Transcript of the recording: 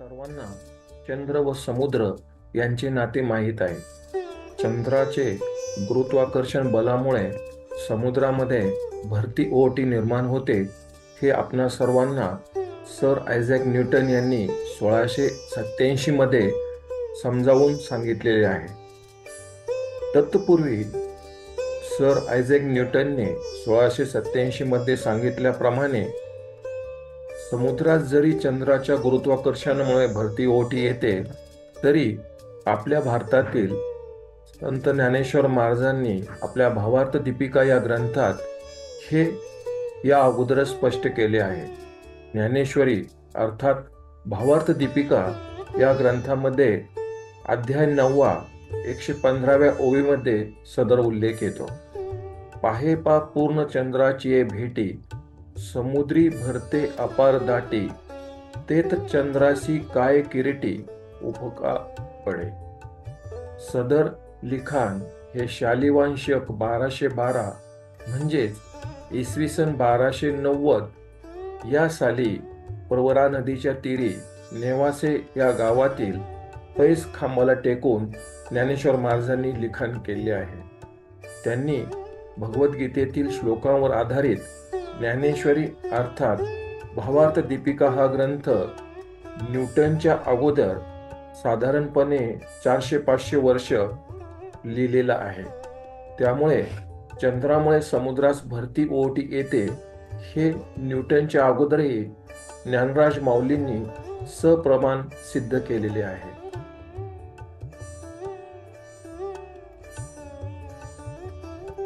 सर्वांना चंद्र व समुद्र यांचे नाते माहीत आहे. चंद्राचे गुरुत्वाकर्षण बलामुळे समुद्रामध्ये भरती ओहोटी निर्माण होते. हे आपणा सर्वांना सर आयझॅक न्यूटन यांनी सोळाशे सत्याऐंशी मध्ये समजावून सांगितलेले आहे. तत्पूर्वी सर आयझॅक न्यूटनने सोळाशे सत्याऐंशी मध्ये सांगितल्याप्रमाणे समुद्रात जरी चंद्राच्या गुरुत्वाकर्षणामुळे भरती ओटी येते तरी आपल्या भारतातील संत ज्ञानेश्वर महाराजांनी आपल्या भावार्थ दीपिका या ग्रंथात हे या अगोदरच स्पष्ट केले आहे. ज्ञानेश्वरी अर्थात भावार्थ दीपिका या ग्रंथामध्ये अध्याय नववा एकशे पंधराव्या ओवीमध्ये सदर उल्लेख येतो. पाहे पा पूर्ण चंद्राची ये भेटी समुद्री भरते अपार दाटी तेत चंद्रासी काय किरीटी उपका पडे. सदर लिखाण हे शालिवांशक बाराशे बारा म्हणजेच इसवी सन बाराशे नव्वद या साली प्रवरा नदीच्या तीरी नेवासे या गावातील पैस खांबाला टेकून ज्ञानेश्वर महाराजांनी लिखाण केले आहे. त्यांनी भगवद्गीतेतील श्लोकांवर आधारित ज्ञानेश्वरी अर्थात भावार्थ दीपिका हा ग्रंथ न्यूटनच्या अगोदर साधारणपणे चारशे पाचशे वर्ष लिहिलेला आहे. त्यामुळे चंद्रामुळे समुद्रास भरती ओहोटी येते हे न्यूटनच्या अगोदरही ज्ञानराज माऊलींनी सप्रमाण सिद्ध केलेले आहे.